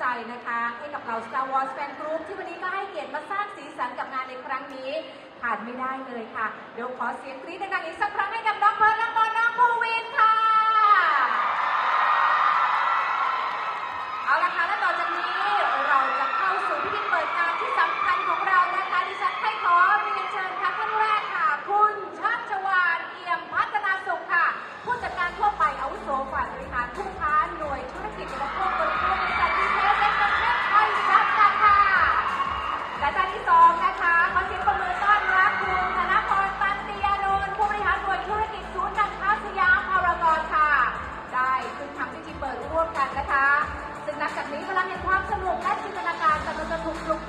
ใจนะคะ ให้กับเรา Star Wars Fan Group ที่วันนี้ก็ให้เกียรติมาสร้างสีสันกับงานในครั้งนี้ขาดไม่ได้เลยค่ะ เดี๋ยวขอเสียงกรี๊ดดังๆอีกสักครั้งให้กับน้องเพิร์ลน้องบอลน้องโควิน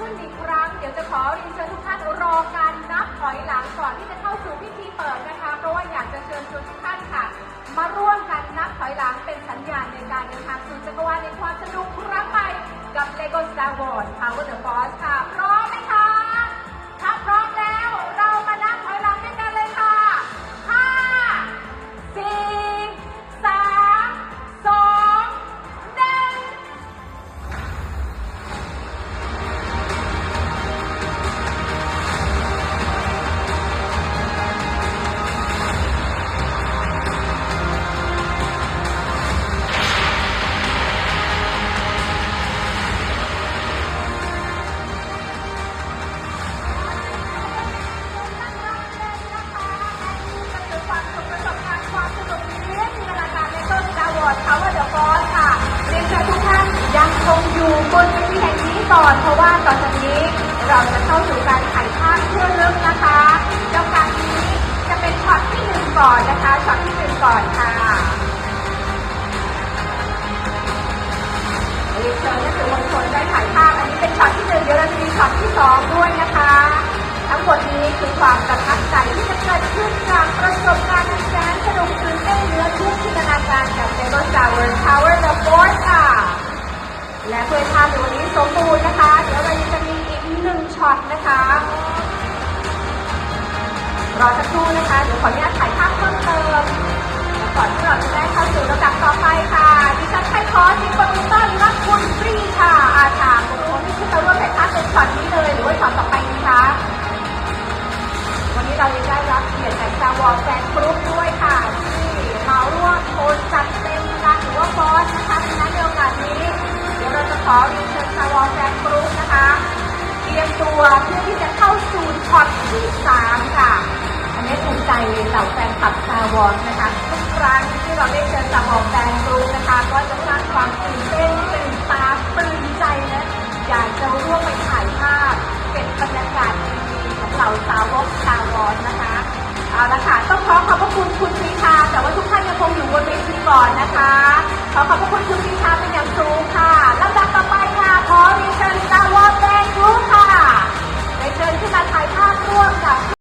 ขึ้นอีกครั้ง เดี๋ยวจะขอเรียนเชิญทุกท่านรอการนับถอยหลังก่อนที่จะเข้าสู่พิธีเปิดนะคะ เพราะว่าอยากจะเชิญชวนทุกท่านค่ะ มาร่วมกันนับถอยหลังเป็นสัญญาณในการเดินทางสู่จักรวาลในความสนุกครั้งใหม่กับ LEGO Star Wars Power the Force ค่ะ เราจะเข้าสู่การถ่ายภาพเพื่อลึกนะคะแล้วการนี้จะเป็นช็อตที่หนึ่งก่อนนะคะช็อตที่หนึ่งก่อนค่ะเรียนเชิญท่านสื่อมวลชนได้ถ่ายภาพอันนี้เป็นช็อตที่หนึ่งเดี๋ยวเราจะมีช็อตที่สองด้วยนะคะ ทั้งหมดนี้คือความประทับใจที่จะเกิดขึ้นจากประสบการณ์อันแสนสนุกตื่นเต้นเนือทุกจินตนาการกับ Lego Star Wars Power the Force ค่ะและเพื่อภาพในวันนี้สมบูรณ์นะคะ เดี๋ยวเราจะ ช็อตนะคะ รอสักครู่นะคะเดี๋ยวขออนุญาตถ่ายภาพเพิ่มเติมและก่อนที่เราจะได้เข้าสู่ลำดับต่อไปค่ะดิฉันให้ขอเสิงปรบมือต้อนรับคุณปรีชาอาชาบุคคลที่ขึ้นมาร่วมถ่ายภาพเป็นช็อตนี้เลยหรือว่าช็อตต่อไปดีคะวันนี้เราได้รับเกียรติจาก Star Wars Fan Group ด้วยค่ะที่มาร่วมโอนจัดเต็มกันหรือว่าบอสนะคะดังนั้นในโอกาสนี้ เดี๋ยวเราจะขอเรียนเชิญ Star Wars Fan Group นะคะ รียมตัวเพื่อที่จะเข้าสู่ช็อตที่3ค่ะ อันนี้ภูมิใจเหล่าแฟนคลับ Star Wars นะคะทุกครั้งที่เราได้เจอ Star Wars Fan Group นะคะ ก็จะสร้างความตื่นเต้นตื่นตาตื่นใจนะอยากจะร่วมไปถ่ายภาพเก็บบรรยากาศดีๆของเหล่าสาวก Star Wars นะคะเอาละค่ะต้องขอขอบพระคุณคุณป